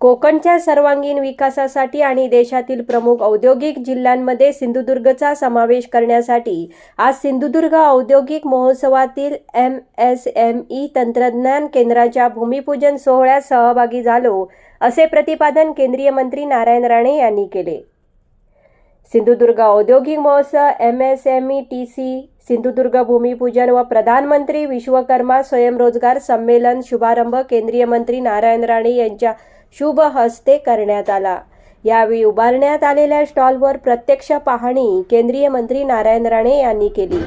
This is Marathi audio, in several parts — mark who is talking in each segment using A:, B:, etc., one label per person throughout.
A: कोकणच्या सर्वांगीण विकासासाठी आणि देशातील प्रमुख औद्योगिक जिल्ह्यांमध्ये सिंधुदुर्गचा समावेश करण्यासाठी आज सिंधुदुर्ग औद्योगिक महोत्सवातील एम एस एम ई तंत्रज्ञान केंद्राच्या भूमिपूजन सोहळ्यात सहभागी झालो असे प्रतिपादन केंद्रीय मंत्री नारायण राणे यांनी केले. सिंधुदुर्ग औद्योगिक महोत्सव M S M E T C Sindhudurg भूमिपूजन व प्रधानमंत्री विश्वकर्मा स्वयंरोजगार संमेलन शुभारंभ केंद्रीय मंत्री नारायण राणे यांच्या शुभ हस्ते करण्यात आला. यावेळी उभारण्यात आलेल्या स्टॉलवर प्रत्यक्ष पाहणी केंद्रीय मंत्री नारायण राणे यांनी केली.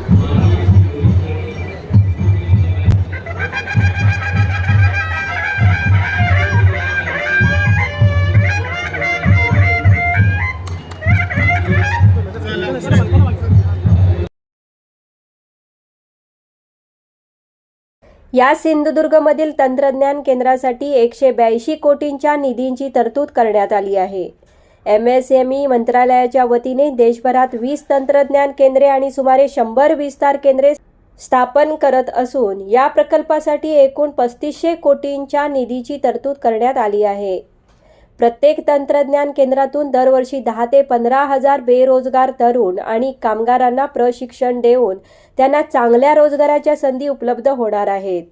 A: या सिंधुदुर्गमधील तंत्रज्ञान केंद्रासाठी एकशे ब्याऐंशी कोटींच्या निधींची तरतूद करण्यात आली आहे. एम एस एम ई मंत्रालयाच्या वतीने देशभरात वीस तंत्रज्ञान केंद्रे आणि सुमारे शंभर विस्तार केंद्रे स्थापन करत असून या प्रकल्पासाठी एकूण पस्तीसशे कोटींच्या निधीची तरतूद करण्यात आली आहे. प्रत्येक तंत्रज्ञान केंद्रातून दरवर्षी दहा ते पंधरा हजार बेरोजगार तरुण आणि कामगारांना प्रशिक्षण देऊन त्यांना चांगल्या रोजगाराच्या संधी उपलब्ध होणार आहेत.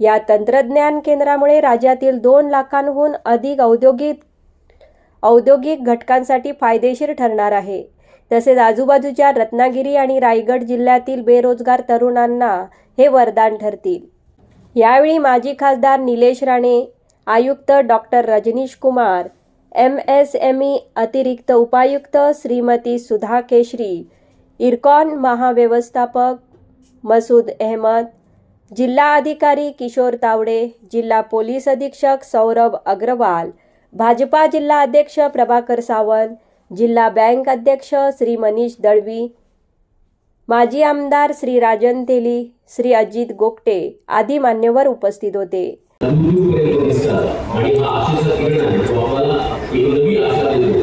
A: या तंत्रज्ञान केंद्रामुळे राज्यातील दोन लाखांहून अधिक औद्योगिक औद्योगिक घटकांसाठी फायदेशीर ठरणार आहे. तसेच आजूबाजूच्या रत्नागिरी आणि रायगड जिल्ह्यातील बेरोजगार तरुणांना हे वरदान ठरतील. यावेळी माजी खासदार निलेश राणे आयुक्त doctor Rajnish Kumar M S M E अतिरिक्त उपायुक्त श्रीमती सुधा केशरी इरकॉन महाव्यवस्थापक मसूद अहमद जिल्हा अधिकारी किशोर तावडे जिल्हा पोलीस अधीक्षक सौरभ अग्रवाल भाजपा जिल्हा अध्यक्ष प्रभाकर सावंत जिल्हा बँक अध्यक्ष श्री मनीष दळवी माजी आमदार श्री राजन तेली श्री अजित गोगटे आदी मान्यवर उपस्थित होते.
B: दूरपर्यंत दिसतात आणि हा आशेचा किरण आहे तो आम्हाला एक नवी आशा देतो.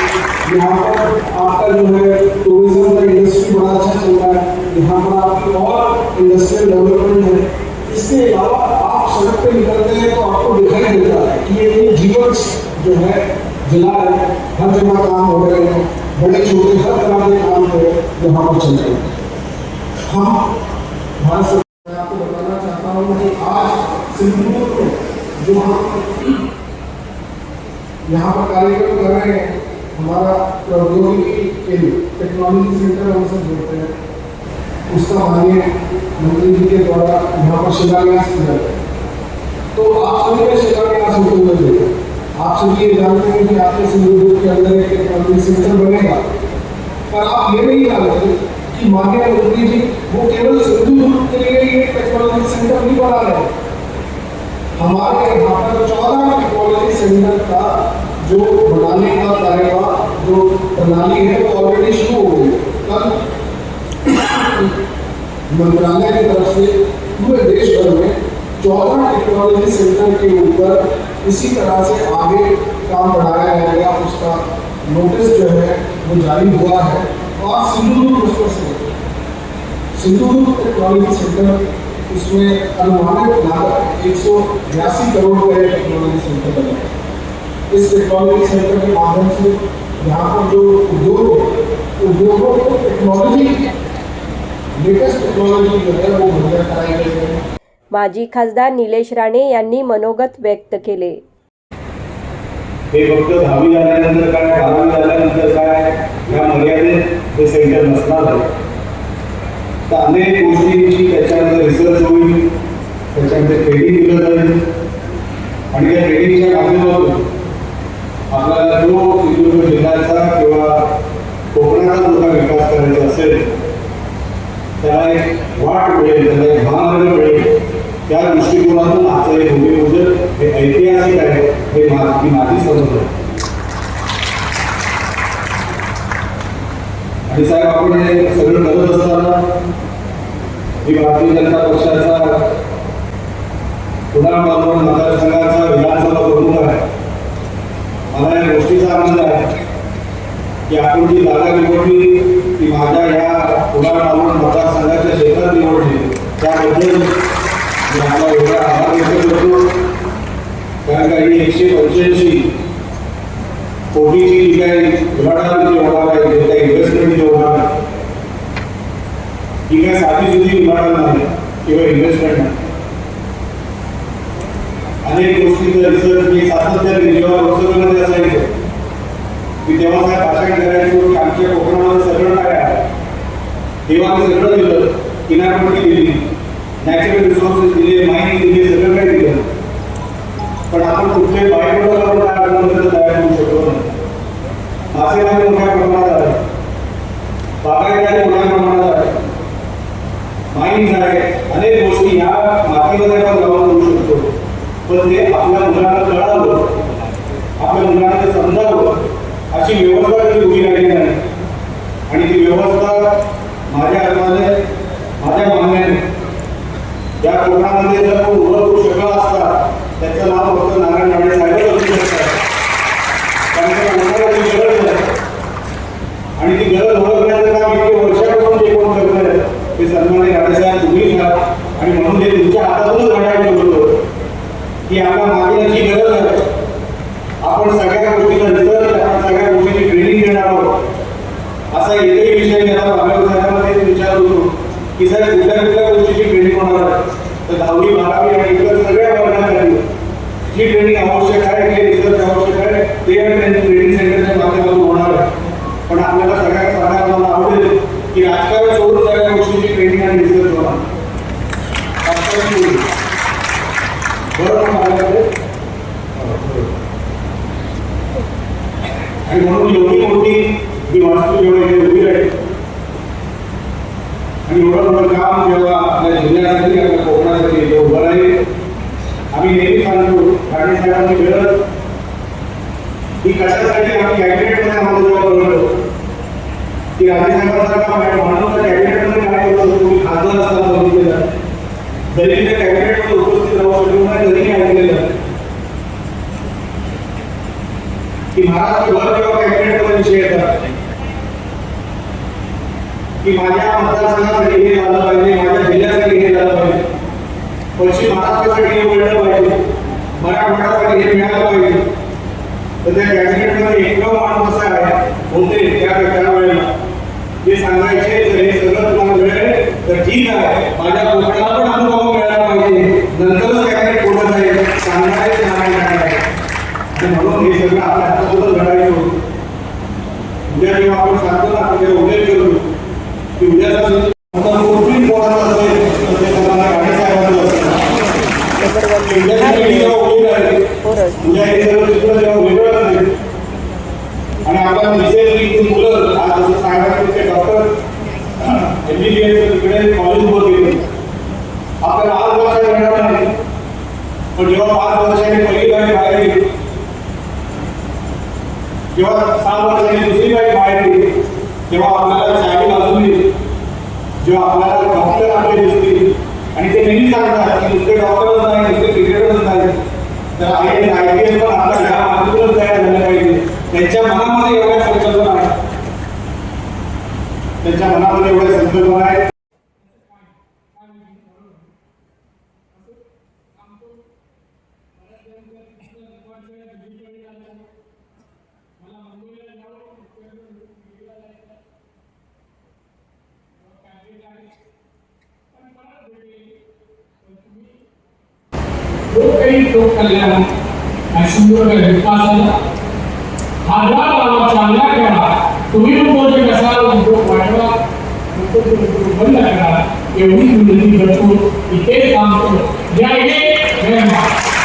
C: यहाँ पर आपका जो है टूरिज़्म का इंडस्ट्री बड़ा अच्छा चल रहा है। यहाँ पर आपकी और इंडस्ट्रियल डेवलपमेंट है। इसके अलावा आप सड़क पे निकलते हैं तो आपको दिखाई देता है कि ये जीवन जो है, जिला है, हर जगह काम हो रहे हैं। बड़े छोटे हर तरह के काम जो है, यहाँ पर चल रहे हैं। हम भारत सरकार आपको बताना चाहता हूँ कि आज सिंधुदुर्ग में जो हम यहाँ पर कार्यक्रम कर रहे हैं हमारा प्रौद्योगिकी केंद्र टेक्नोलॉजी सेंटर हम सब जोड़ते हैं। उसका माननीय मंत्री जी के द्वारा यहाँ पर शिलान्यास किया गया तो आप सभी का शिलान्यास होते हुए देखा आप सभी ये जानते हैं कि आपके सिंधुदुर्ग के अंदर एक टेक्नोलॉजी सेंटर बनेगा। पर आप ये नहीं जानते कि माननीय मंत्री जी, वो केवल सिंधुदुर्ग के लिए ये टेक्नोलॉजी सेंटर नहीं बना रहे हमारे यहाँ पर चौदह टेक्नोलॉजी सेंटर का जो बनाने का कार्यभार जो प्रणाली है वो ऑलरेडी शुरू हो गई। कल मंत्रालय की तरफ़ से पूरे देश भर में चौदह टेक्नोलॉजी सेंटर के ऊपर इसी तरह से आगे काम बढ़ाया जाएगा उसका नोटिस जो है वो जारी हुआ है। और सिंधुदुर्ग उसमें से, सिंधुदुर्ग टेक्नोलॉजी सेंटर इसमें अनुमानित लागत एक सौ बयासी करोड़ रुपए टेक्नोलॉजी सेंटर बना इस टेक्नोलॉजी सेंटर के माध्यम से यहाँ पर जो उद्योग है, उद्योगों को टेक्नोलॉजी लेटेस्ट टेक्नोलॉजी जो है वो मुहैया कराई गई है।
A: माजी खासदार निलेश राणे यांनी मनोगत व्यक्त केले.
D: हे फक्त दहावी झाल्यानंतर काय बारावी झाल्यानंतर काय या मर्यादेत हे सेंटर नसणार आहे. तर अनेक गोष्टींची त्याच्यामध्ये रिसर्च होईल त्याच्यामध्ये ट्रेनिंग दिलं जाईल. आणि त्या ट्रेनिंगच्या माध्यमातून आपल्याला जो सिंधुदुर्ग जिल्ह्याचा किंवा कोकणाचा जो काही विकास करायचा असेल त्याला एक वाट मिळेल त्याला एक भान मिळेल त्या दृष्टिकोनातून आजचं हे भूमिपूजन हे ऐतिहासिक आहे हे मा- मी माझी समज आहे आणि साहेब आपण हे सगळं करत असताना मी भारतीय जनता पक्षाचा पुन्हा बांधवण मतदारसंघाचा विधानसभा प्रमुख आहे. मला या गोष्टीचा आनंद आहे की आपण जी जागा निवडली ती माझ्या या पुन्हा बांधवण मतदारसंघाच्या क्षेत्रात निवडली. त्याबद्दल मी आपला एवढा आभार व्यक्त करतो. कारण का ही एकशे पंच्याऐंशी कोटीची जी काही उलाढाल जी होणार आहे जे काही इन्व्हेस्टमेंट जे होणार आहे ही काय साधी सुधी उलाढाल नाही किंवा इन्व्हेस्टमेंट नाही. अनेक गोष्टींचा रिसर्च मी सातत्याने जेव्हा लोकसभेमध्ये असायचो. मी तेव्हा काय भाषण करायचो की आमच्या कोकणामध्ये सगळं काय आहे? तेव्हा आम्ही सगळं दिलं किनारपट्टी दिली. नॅचरल रिसोर्सेस दिले माहिती दिली सगळं काय दिलं. पण आपण कुठले बायकोला करून तयार करू शकतो मासेमारी मोठ्या प्रमाणात आहे बागायतदारी मोठ्या प्रमाणात आहे माईन झाले. अनेक गोष्टी ह्या मातीमध्ये आपण जाऊन करू शकतो. पण ते आपल्या मुलांना कळावं. आपल्या मुलांना ते समजावं. अशी व्यवस्था कधी उभी राहिली नाही. आणि ती व्यवस्था माझ्या अर्थाने माझ्या मागण्याने या कोकणामध्ये जर तो उभं करू शकला असता त्याचं नाव फक्त नारायण राणे साहेबच असू शकतात कारण त्या कोकणाची गरज आहे आणि ती गरज ओळखण्याचं काम इतके वर्षापासून जे कोण करत आहे ते सन्मान्य राणेसाहेब तुम्हीच आहात आणि म्हणून ते तुमच्या हातातूनच घडायचं होतं की आपल्या मागे जी गरज आहे आपण सगळ्या गोष्टीचा रिसर्च आपण सगळ्या गोष्टीची ट्रेनिंग देणार आहोत असा एकही विषय घेता बाबा साहेबांना तेच विचार होतो की साहेब कुठल्या कुठल्या गोष्टीची ट्रेनिंग होणार आहे. तर दहावी बारावी आणि इतर सगळ्या वर्गासाठी जी ट्रेनिंग आवश्यक आहे जे रिसर्च आवश्यक आहे ते या ट्रेनिंग सेंटरच्या माध्यमातून होणार आहे. पण आपल्याला सगळ्या सांगायला मला आवडेल की राजकारण सोडून सगळ्या गोष्टीची ट्रेनिंग आणि रिसर्च होणार. बरोबर माझ्याकडे? आणि म्हणून एवढी मोठी ही वास्तू जेव्हा इथे उभी राहील. आणि एवढं मोठं काम जेव्हा आपल्या जिल्ह्यासाठी आपल्या कोकणासाठी इथे उभं राहील आम्ही नेहमी सांगतो राणे साहेबांची गरज ही कशासाठी आम्ही कॅबिनेटमध्ये आम्हाला जेव्हा कळलं की राणे साहेबांचा काम आहे म्हणून त्या कॅबिनेटमध्ये काय करत होतो तुम्ही खासदार असताना बघितलेलं जरी त्या कॅबिनेटमध्ये उपस्थित राहू शकलो नाही तरी ऐकलेलं की महाराष्ट्र भर जेव्हा कॅबिनेटमध्ये विषय येतात की माझ्या मतदारसंघासाठी हे झालं पाहिजे माझ्या जिल्ह्यासाठी हे झालं पाहिजे. पश्चिम महाराष्ट्रासाठी हे मिळलं पाहिजे मराठवाड्यासाठी हे मिळालं पाहिजे. तर त्या कॅबिनेटमध्ये एकमेव माणूस असा आहे होते त्या त्या वेळेला जे सांगायचे तर हे सगळं तुम्हाला मिळेल. तर ठीक आहे माझ्या कोकणाला पण अनुभव मिळाला पाहिजे. नंतरच कॅबिनेट कोणत नाही सांगायचे नाही आणि म्हणून हे सगळं आपल्या हातातूनच घडायचं होतं. उद्या जेव्हा आपण सांगतो ना आपण जेव्हा उल्लेख करतो आणि आपल्याला मुलं आज जसं सांगायचं डॉक्टर एमबीबीएस तिकडे कॉलेज गेले आपल्याला आज लक्षात येणार नाही पण जेव्हा पाच वर्षांनी पहिली बाई बाहेर गेली जेव्हा सहा वर्षांनी दुसरी बाई बाहेर गेली तेव्हा आपल्याला जेव्हा आपल्याला डॉक्टर आपले दिसतील आणि ते नेहमी सांगतात की नुसते डॉक्टरच नाही नुसते क्रिकेटरच नाही. तर I S I P S पण आपल्या ह्या माध्यमातूनच तयार झाले पाहिजे. त्यांच्या मनामध्ये एवढ्या संकल्पना आहेत. त्यांच्या मनामध्ये एवढ्या संकल्पना आहेत.
E: मला मंगोलिया जाऊ जो काही लोक कल्याण आणि सुंदर विकासाला हातभार लावा चांगला करा तुम्ही पण बोलते कसा बंद करा एवढी विनंती करतो इथे काम करतो जय हिंद जय महाराष्ट्र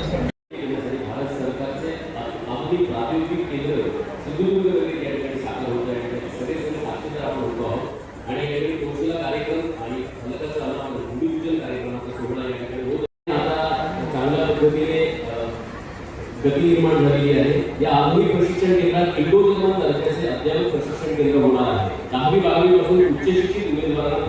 B: भारत सरकारचे आधुनिक प्रातिनिधिक केंद्र सिंधुदुर्ग या ठिकाणी साकार होत आहे आणि सगळे सगळे साक्षीदार आपण होतो आहोत आणि या ठिकाणी कौशल्य कार्यक्रम आणि फलकाचं अनावरण भूमिपूजन कार्यक्रमाचा सोहळा या ठिकाणी होत आहे. आता चांगल्या पद्धतीने अ, गती निर्माण झालेली आहे. या आधुनिक प्रशिक्षण केंद्रात इंडो जर्मन दर्जाचे अद्ययावत प्रशिक्षण केंद्र होणार आहे. दहावी बारावी पासून उच्च शिक्षित उमेदवारांना